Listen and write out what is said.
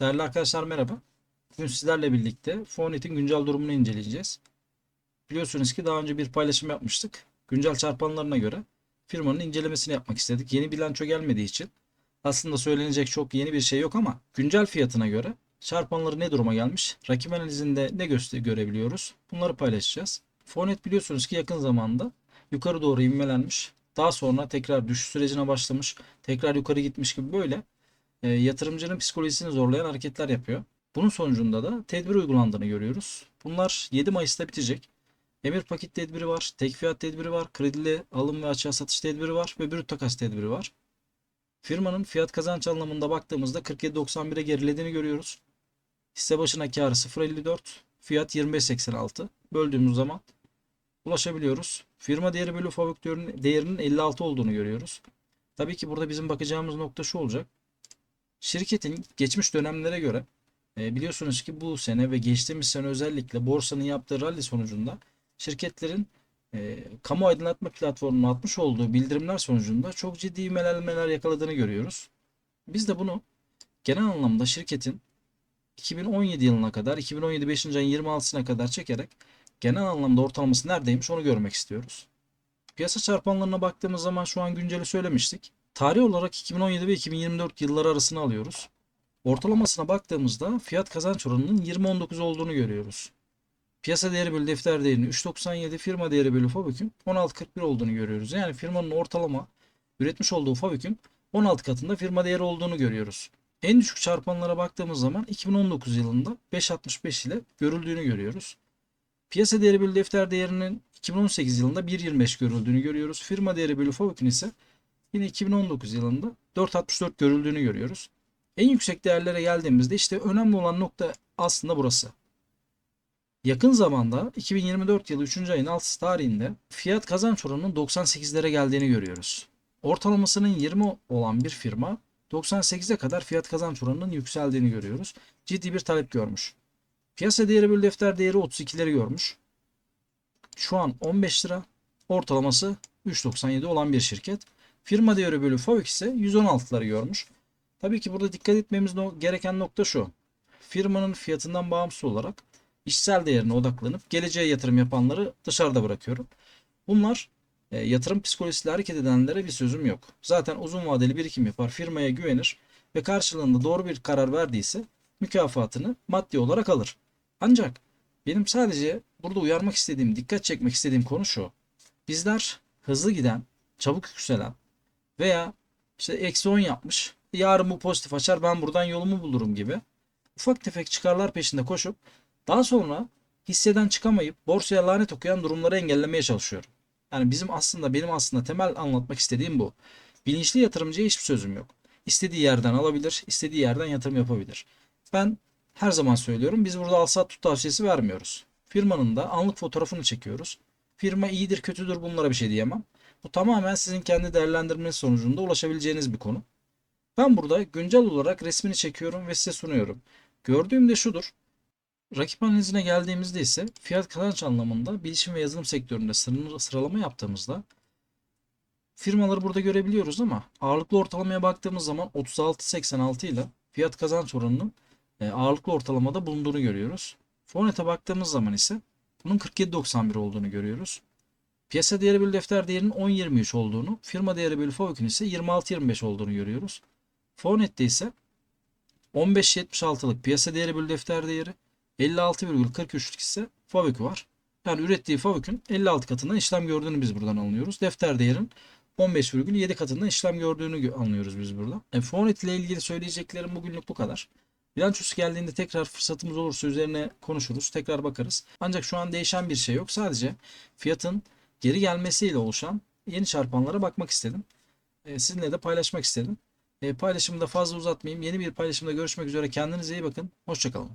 Değerli arkadaşlar merhaba. Bugün sizlerle birlikte Fonet'in güncel durumunu inceleyeceğiz. Biliyorsunuz ki daha önce bir paylaşım yapmıştık. Güncel çarpanlarına göre firmanın incelemesini yapmak istedik. Yeni bilanço gelmediği için aslında söylenecek çok yeni bir şey yok ama güncel fiyatına göre çarpanları ne duruma gelmiş, rakip analizinde ne göster görebiliyoruz bunları paylaşacağız. Fonet biliyorsunuz ki yakın zamanda yukarı doğru ivmelenmiş. Daha sonra tekrar düşüş sürecine başlamış. Tekrar yukarı gitmiş gibi böyle e, yatırımcının psikolojisini zorlayan hareketler yapıyor. Bunun sonucunda da tedbir uygulandığını görüyoruz. Bunlar 7 Mayıs'ta bitecek. Emir paket tedbiri var, tek fiyat tedbiri var, kredili alım ve açığa satış tedbiri var ve brüt takas tedbiri var. Firmanın fiyat kazanç anlamında baktığımızda 47.91'e gerilediğini görüyoruz. Hisse başına karı 0.54, fiyat 25.86. Böldüğümüz zaman ulaşabiliyoruz. Firma değeri bölü fabrik değerinin 56 olduğunu görüyoruz. Tabii ki burada bizim bakacağımız nokta şu olacak. Şirketin geçmiş dönemlere göre e, biliyorsunuz ki bu sene ve geçtiğimiz sene özellikle borsanın yaptığı rally sonucunda şirketlerin e, kamu aydınlatma platformunun atmış olduğu bildirimler sonucunda çok ciddi imelenmeler yakaladığını görüyoruz. Biz de bunu genel anlamda şirketin 2017 yılına kadar 2017 5. ayın 26'sına kadar çekerek genel anlamda ortalaması neredeymiş onu görmek istiyoruz. Piyasa çarpanlarına baktığımız zaman şu an günceli söylemiştik. Tarih olarak 2017 ve 2024 yılları arasını alıyoruz. Ortalamasına baktığımızda fiyat kazanç oranının 20.19 olduğunu görüyoruz. Piyasa değeri bölü defter değerinin 3.97, firma değeri bölü fabrikün 16.41 olduğunu görüyoruz. Yani firmanın ortalama üretmiş olduğu fabrikün 16 katında firma değeri olduğunu görüyoruz. En düşük çarpanlara baktığımız zaman 2019 yılında 5.65 ile görüldüğünü görüyoruz. Piyasa değeri bölü defter değerinin 2018 yılında 1.25 görüldüğünü görüyoruz. Firma değeri bölü fabrikün ise yine 2019 yılında 4.64 görüldüğünü görüyoruz. En yüksek değerlere geldiğimizde işte önemli olan nokta aslında burası. Yakın zamanda 2024 yılı 3. ayın 6 tarihinde fiyat kazanç oranının 98'lere geldiğini görüyoruz. Ortalamasının 20 olan bir firma 98'e kadar fiyat kazanç oranının yükseldiğini görüyoruz. Ciddi bir talep görmüş. Piyasa değeri bölü defter değeri 32'leri görmüş. Şu an 15 lira. Ortalaması 3.97 olan bir şirket. Firma değeri bölü FAVÖK ise 116'ları görmüş. Tabii ki burada dikkat etmemiz gereken nokta şu. Firmanın fiyatından bağımsız olarak işsel değerine odaklanıp geleceğe yatırım yapanları dışarıda bırakıyorum. Bunlar e, yatırım psikolojisiyle hareket edenlere bir sözüm yok. Zaten uzun vadeli birikim yapar, firmaya güvenir ve karşılığında doğru bir karar verdiyse mükafatını maddi olarak alır. Ancak benim sadece burada uyarmak istediğim, dikkat çekmek istediğim konu şu. Bizler hızlı giden, çabuk yükselen veya işte eksi 10 yapmış, yarın bu pozitif açar ben buradan yolumu bulurum gibi ufak tefek çıkarlar peşinde koşup daha sonra hisseden çıkamayıp borsaya lanet okuyan durumları engellemeye çalışıyorum. Yani bizim aslında benim aslında temel anlatmak istediğim bu. Bilinçli yatırımcıya hiçbir sözüm yok. İstediği yerden alabilir, istediği yerden yatırım yapabilir. Ben her zaman söylüyorum biz burada al sat tut tavsiyesi vermiyoruz. Firmanın da anlık fotoğrafını çekiyoruz. Firma iyidir kötüdür bunlara bir şey diyemem. Bu tamamen sizin kendi değerlendirmeniz sonucunda ulaşabileceğiniz bir konu. Ben burada güncel olarak resmini çekiyorum ve size sunuyorum. Gördüğüm de şudur. Rakip analizine geldiğimizde ise fiyat kazanç anlamında bilişim ve yazılım sektöründe sıralama yaptığımızda firmaları burada görebiliyoruz ama ağırlıklı ortalamaya baktığımız zaman 36.86 ile fiyat kazanç oranının e, ağırlıklı ortalamada bulunduğunu görüyoruz. Fonet'e baktığımız zaman ise bunun 47.91 olduğunu görüyoruz. Piyasa değeri bölü defter değerinin 10.23 olduğunu, firma değeri bölü FAVÖK'ün ise 26.25 olduğunu görüyoruz. Fonet'te ise 15.76'lık piyasa değeri bölü defter değeri, 56,43'lük ise FAVÖK'ü var. Yani ürettiği FAVÖK'ün 56 katından işlem gördüğünü biz buradan anlıyoruz. Defter değerin 15,7 katından işlem gördüğünü anlıyoruz biz burada. E, Fonet ile ilgili söyleyeceklerim bugünlük bu kadar. Bilançosu geldiğinde tekrar fırsatımız olursa üzerine konuşuruz. Tekrar bakarız. Ancak şu an değişen bir şey yok. Sadece fiyatın geri gelmesiyle oluşan yeni çarpanlara bakmak istedim. E, sizinle de paylaşmak istedim. E, paylaşımı da fazla uzatmayayım. Yeni bir paylaşımda görüşmek üzere. Kendinize iyi bakın. Hoşçakalın.